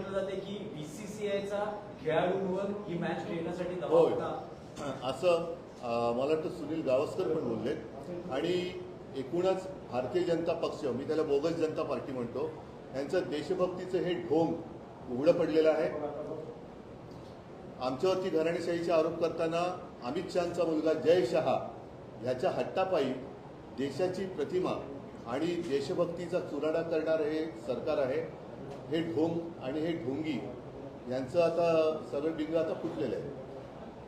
म्हटलं जाते की बीसीसीआयचा खेळाडूंवर ही मॅच खेळण्यासाठी दबाव होता. असं मला वाटतं सुनील गावस्कर पण बोलले. आणि एकूणच भारतीय जनता पक्ष मी त्याला बोगस जनता पार्टी म्हणतो यांचं देशभक्तीचं हे ढोंग उघडं पडलेलं आहे. आमच्यावरती घराणेशाहीचे आरोप करताना अमित शहाचा मुलगा जय शहा ह्याच्या हट्टापायी देशाची प्रतिमा आणि देशभक्तीचा चुराडा करणारं हे सरकार आहे. हे ढोंग आणि हे ढोंगी यांचं आता सगळं डिंग आता फुटलेलं आहे.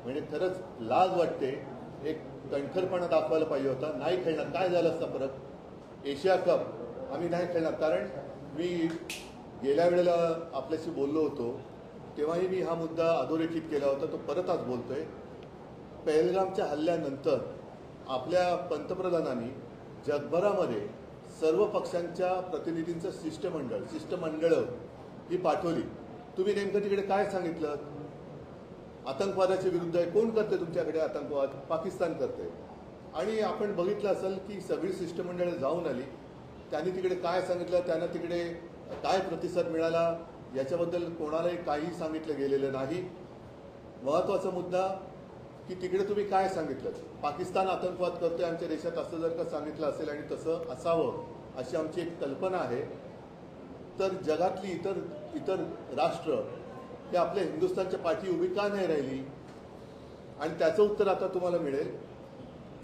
म्हणजे खरंच लाज वाटते. एक कणखरपणा दाखवायला पाहिजे होता. नाही खेळणार. काय झालं असतं परत? Asia cup. आम्ही नाही खेळणार. कारण मी गेल्या वेळेला आपल्याशी बोललो होतो. तेव्हाही मी हा मुद्दा अधोरेखित केला होता. तो परत आज बोलतोय. पहलगामच्या हल्ल्यानंतर आपल्या पंतप्रधानांनी जगभरामध्ये सर्व पक्षांच्या प्रतिनिधींचं शिष्टमंडळ शिष्टमंडळं ही पाठवली. तुम्ही नेमकं तिकडे काय सांगितलं? आतंकवादाच्या विरुद्ध आहे कोण करते तुमच्याकडे आतंकवाद? पाकिस्तान करते आणि आपण बघितलं असेल की सगळी शिष्टमंडळं जाऊन आली. त्यांनी तिकडे काय सांगितलं? त्यांना तिकडे काय प्रतिसाद मिळाला? याच्याबद्दल कोणालाही काही सांगितलं गेलेलं नाही. महत्त्वाचा मुद्दा की तिकडे तुम्ही काय सांगितलं? पाकिस्तान आतंकवाद करतोय आमच्या देशात असं जर का सांगितलं असेल आणि तसं असावं अशी आमची एक कल्पना आहे तर जगातली इतर इतर राष्ट्र हे आपल्या हिंदुस्थानच्या पाठी उभी का नाही राहिली? आणि त्याचं उत्तर आता तुम्हाला मिळेल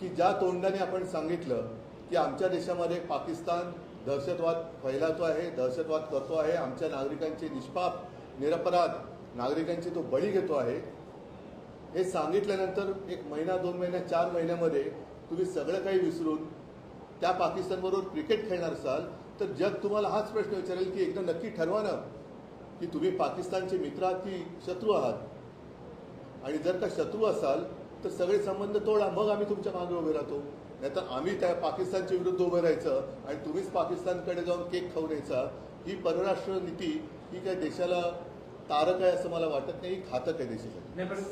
की ज्या तोंडाने आपण सांगितलं की आमच्या देशामध्ये पाकिस्तान दहशतवाद फैलावतो आहे दहशतवाद करतो आहे आमच्या नागरिकांचे निष्पाप निरपराध नागरिकांचे तो बळी घेतो आहे हे सांगितल्यानंतर एक महिना दोन महिन्या चार महिन्यामध्ये तुम्ही सगळं काही विसरून त्या पाकिस्तानबरोबर क्रिकेट खेळणार असाल तर जग तुम्हाला हाच प्रश्न विचारेल की एकदा नक्की ठरवा ना की तुम्ही पाकिस्तानचे मित्र आहात की शत्रू आहात. आणि जर का शत्रू असाल तर सगळे संबंध तोडा मग आम्ही तुमच्या मागे उभे राहतो. नाहीतर आम्ही त्या पाकिस्तानच्या विरुद्ध उभं राहायचं आणि तुम्हीच पाकिस्तानकडे जाऊन केक खाऊ द्यायचा. ही परराष्ट्र नीती ही काय देशाला तारक आहे असं मला वाटत नाही घातक आहे देशासाठी. नाही पण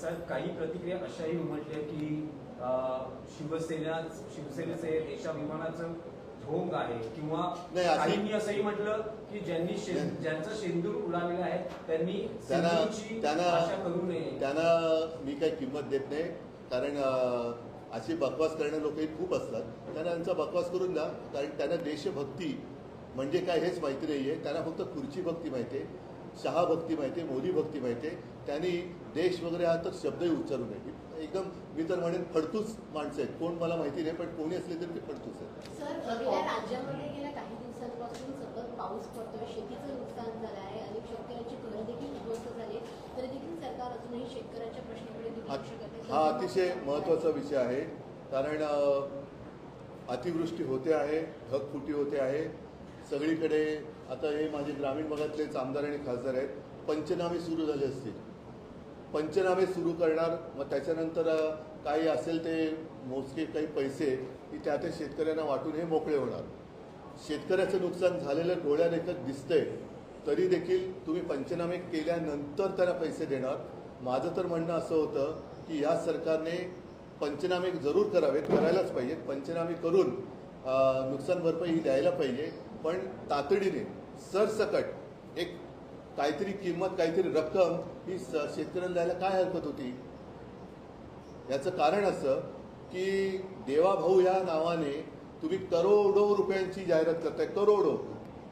साहेब काही प्रतिक्रिया अशाही उमटल्या की शिवसेना शिवसेनेचे देशाभिमानाचं ढोंग आहे किंवा काहींनी असंही म्हटलं की ज्यांनी. ज्यांचा शेंदूर उडालेला आहे त्यांनी त्यांना त्यांना करू नये. त्यांना मी काही किंमत देत नाही कारण अशी बकवास करणारे लोकही खूप असतात. त्यांना त्यांचा बकवास करून द्या कारण त्यांना देशभक्ती म्हणजे काय हेच माहिती नाही आहे त्यांना फक्त खुर्ची भक्ती माहिती आहे. शहा भक्ती माहिती आहे मोदी भक्ती माहिती आहे त्यांनी देश वगैरे हा तर शब्दही उच्चारू नये एकदम मी तर म्हणेन फडतूस माणसं आहेत. कोण मला माहिती नाही पण कोणी असले तरी ते फडतूस आहेत. सर गेल्या राज्यामध्ये गेल्या काही दिवसांपासून सतत पाऊस पडतोय शेतीचं नुकसान झालं आहे अनेक शेतकऱ्यांची घरं देखील उद्ध्वस्त झाली तरी देखील सरकार अजूनही शेतकऱ्यांच्या प्रश्नाकडे दुर्लक्ष करते हा अतिशय महत्त्वाचा विषय आहे कारण अतिवृष्टी होते आहे ढगफुटी होते आहे सगळीकडे आता हे माझे ग्रामीण भागातलेच आमदार आणि खासदार आहेत. पंचनामे सुरू झाले असतील. पंचनामे सुरू करणार मग त्याच्यानंतर काही असेल ते मोजके काही पैसे की त्या त्या शेतकऱ्यांना वाटून हे मोकळे होणार. शेतकऱ्याचं नुकसान झालेलं डोळ्यादेखत दिसतंय. तरी देखील तुम्ही पंचनामे केल्यानंतर त्यांना पैसे देणार. माझं तर म्हणणं असं होतं की या सरकारने पंचनामे जरूर करावेत करायलाच पाहिजेत. पंचनामे करून नुकसान भरपाई ही द्यायला पाहिजे. पण तातडीने सरसकट. एक काहीतरी किंमत काहीतरी रक्कम ही स- शेतकऱ्यांना द्यायला काय हरकत होती? याचं कारण असं की देवाभाऊ या नावाने तुम्ही करोडो रुपयांची जाहिरात करताय करोडो.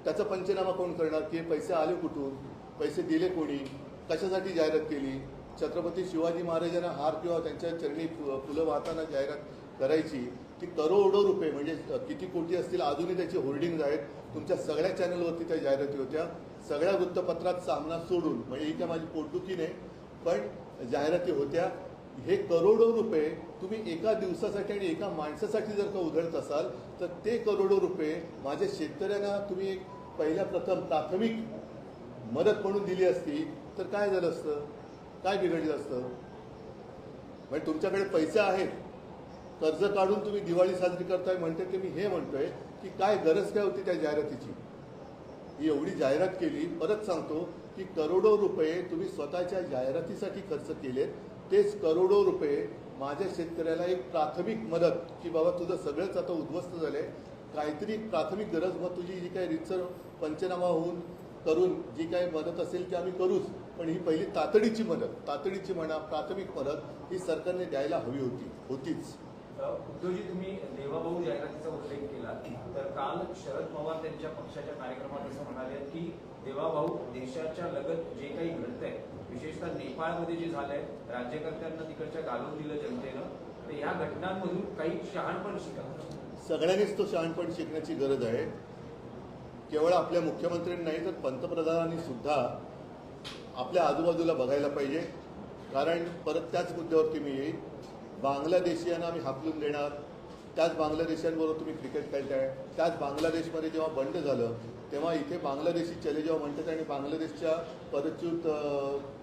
त्याचा पंचनामा कोण करणार? की पैसे आले कुठून? पैसे दिले कोणी? कशासाठी जाहिरात केली? छत्रपती शिवाजी महाराजांना हार किंवा त्यांच्या चरणी फु- फुलं वाहताना जाहिरात करायची ती करोडो रुपये म्हणजे किती कोटी असतील अजूनही त्याची होर्डिंग आहेत. तुमच्या सगळ्या चॅनलवरती त्या जाहिराती होत्या. सगळ्या वृत्तपत्रात सामना सोडून म्हणजे ही काय माझी पोटदुखी नाही पण जाहिराती होत्या. हे करोडो रुपये तुम्ही एका दिवसासाठी आणि एका माणसासाठी जर का उधळत असाल तर ते करोडो रुपये माझ्या शेतकऱ्यांना तुम्ही एक पहिल्या प्रथम प्राथमिक मदत म्हणून दिली असती तर काय झालं असतं? काय बिघडलं असतं? म्हणजे तुमच्याकडे पैसे आहेत कर्ज काढून तुम्ही दिवाळी साजरी करताय म्हणते की मी हे म्हणतोय की काय गरज काय होती त्या जाहिरातीची? ही एवढी जाहिरात केली परत सांगतो की करोडो रुपये तुम्ही स्वतःच्या जाहिरातीसाठी खर्च केलेत. तेच करोडो रुपये माझ्या शेतकऱ्याला एक प्राथमिक मदत की बाबा तुझं सगळंच आता उद्ध्वस्त झालंय. काहीतरी प्राथमिक गरज मग तुझी जी काही रितसर पंचनामा होऊन करून जी काही मदत असेल ती आम्ही करूच. पण ही पहिली तातडीची मदत तातडीची म्हणा प्राथमिक मदत ही सरकारने द्यायला हवी होती होतीच. उद्धवजी तुम्ही देवाभाऊ जाहिरातीचा उल्लेख केला. तर काल शरद पवार त्यांच्या पक्षाच्या कार्यक्रमात असं म्हणाले की देवाभाऊ देशाच्या लगत जे काही घडतंय विशेषतः नेपाळमध्ये जे झालंय राज्यकर्त्यांना तिकडच्या घालून दिलं जनतेनं तर या घटनांमधून काही शहाणपण शिका. सगळ्यांनीच तो शहाणपण शिकण्याची गरज आहे. केवळ आपल्या मुख्यमंत्र्यांनी नाही तर पंतप्रधानांनी सुद्धा आपल्या आजूबाजूला बघायला पाहिजे. कारण परत त्याच मुद्द्यावरती मी येईल. बांगलादेशीयांना आम्ही हाकलून देणार. त्याच बांगलादेशांबरोबर तुम्ही क्रिकेट खेळताय. त्याच बांगलादेशमध्ये जेव्हा बंड झालं तेव्हा इथे बांगलादेशी चले जेव्हा म्हणतात आणि बांगलादेशच्या पदच्युत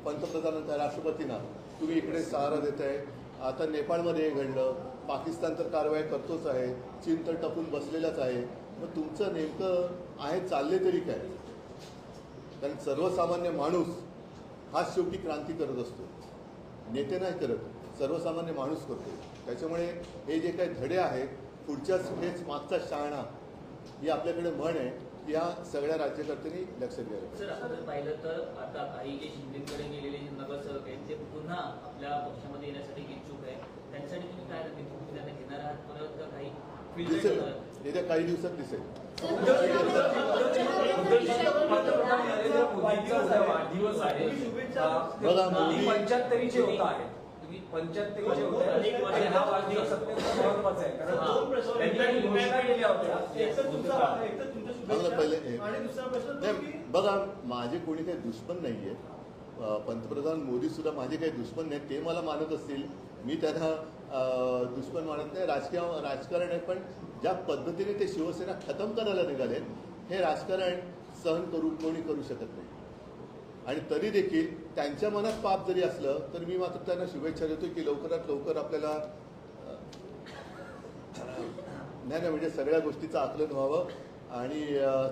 पंतप्रधानांचा राष्ट्रपतींना तुम्ही इकडे सहारा देताय. आता नेपाळमध्ये हे घडलं. पाकिस्तान तर कारवाई करतोच आहे. चीन तर टपून बसलेलाच आहे. मग तुमचं नेमकं आहे चालले तरी काय? कारण सर्वसामान्य माणूस हाच शेवटी क्रांती करत असतो. नेते नाही करत सर्वसामान्य माणूस करतो. त्याच्यामुळे हे जे काही धडे आहेत पुढच्याच हेच मागचा शहाणा ही आपल्याकडे म्हण आहे या सगळ्या राज्यकर्त्यांनी लक्ष द्यायला सर आपण जर पाहिलं तर आता काही जे शिंदेकडे गेलेले जे नगरसेवक आहेत ते पुन्हा आपल्या पक्षामध्ये येण्यासाठी इच्छुक आहे त्यांच्यासाठी तुम्ही काय रणनीती तुम्ही त्यांना घेणार आहात? परत काही येत्या काही दिवसात दिसेल. पंच्याहत्तरीचे होत आहे. तुम्ही पंच्याहत्तरीचे होत आहे. आणि हा वाढदिवस अत्यंत महत्त्वाचा आहे. कारण त्यांनी काही घोषणा केल्या होत्या. चांगलं पहिले हे- आणि दुसरा प्रश्न तो नाही, की बघा माझे कोणी काही दुश्मन नाहीये पंतप्रधान मोदी सुद्धा माझे काही दुश्मन नाही ते मला मानत असतील. मी त्यांना दुश्मन मानत नाही. राजकीय राजकारण आहे पण ज्या पद्धतीने ते शिवसेना खतम करायला निघाले हे राजकारण सहन करू कोणी करू शकत नाही. आणि तरी देखील त्यांच्या मनात पाप जरी असलं तर मी मात्र त्यांना शुभेच्छा देतो की लवकरात लवकर आपल्याला नाही नाही म्हणजे सगळ्या गोष्टीचं आकलन व्हावं. आणि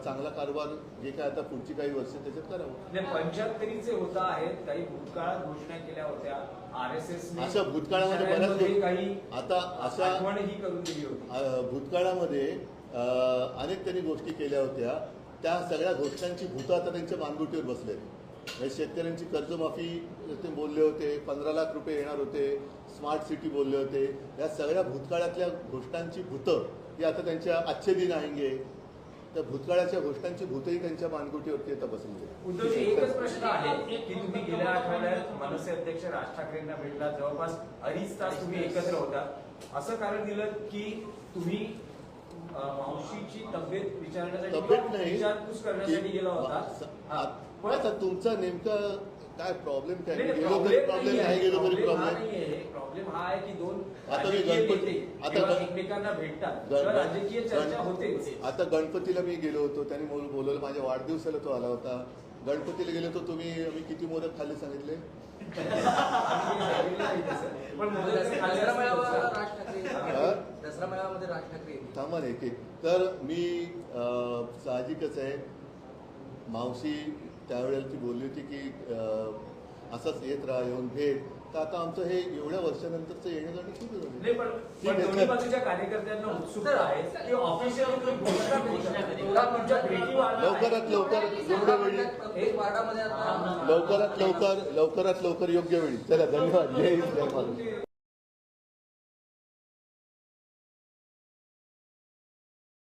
चांगला कारभार जे काय आता पुढची काही वर्ष त्याच्यात करावं. पंच्याहत्तरीचे होत आहेत काही भूतकाळात घोषणा केल्या होत्या. आर एस एस अशा भूतकाळामध्ये बऱ्याच काही आता अशा करून दिली होती. भूतकाळामध्ये अनेक त्यांनी गोष्टी केल्या होत्या. त्या सगळ्या घोषणांची भूतं आता त्यांच्या मानगुटीवर बसलेत. म्हणजे शेतकऱ्यांची कर्जमाफी ते बोलले होते पंधरा लाख रुपये येणार होते स्मार्ट सिटी बोलले होते. या सगळ्या भूतकाळातल्या घोषणांची भूतं ही आता त्यांच्या आजचे दिन आहेंगे त्या भूतकाळाच्या घोषणांची भूतही त्यांच्या मानगुटीवरती आता आहेत. उद्धवजी एकच प्रश्न आहे की तुम्ही गेल्या आठवड्यात मनसे अध्यक्ष राज ठाकरेंना भेटला जवळपास अडीच तास तुम्ही एकत्र होता असं कारण दिलं की तुम्ही मावशीची तब्येत विचारण्यासाठी तब्येत नाही विचारपूस करण्यासाठी गेला होता हा. पण- आता तुमचा नेमका काय प्रॉब्लेम काय गेलो तरी प्रॉब्लेम. नाही गेलो तरी प्रॉब्लेम. प्रॉब्लेम हा आहे की दोन आता मी राजकीय गणपती- नेते आता जेव्हा गण- एकमेकांना भेटतात. गण- तेव्हा राजकीय चर्चा गण- होतेच. आता गणपतीला मी गेलो होतो त्यांनी बोल- बोलवलं माझ्या वाढदिवसाला तो आला होता. गणपतीला गेलो होतो तुम्ही मी किती मोदक खाल्ले सांगितले? पण मोदक खाल्ले दसरा असते मेळावा तुमचा. राज ठाकरे हा? दसरा मेळाव्यामध्ये राज ठाकरे येतील. थांबा ना एक एक. तर मी अं, साहजिकच आहे. मावशी त्यावेळेला ती बोलली होती की अं, असंच येत राहा येऊन भेट. तर आता आमचं हे एवढ्या वर्षानंतरचं येणं जाणं सुरू झालं नाही पण दोन्ही बाजूच्या कार्यकर्त्यांना उत्सुकता आहे की ऑफिशियल घोषणा कधी का तुमच्या भेटी वाढणार आहे? लवकरात लवकर जेवढ्या वेळी प्रत्येक वार्डामध्ये आता लवकरात लवकर लवकरात लवकर योग्य वेळी चला धन्यवाद जय हिंद जय महाराष्ट्र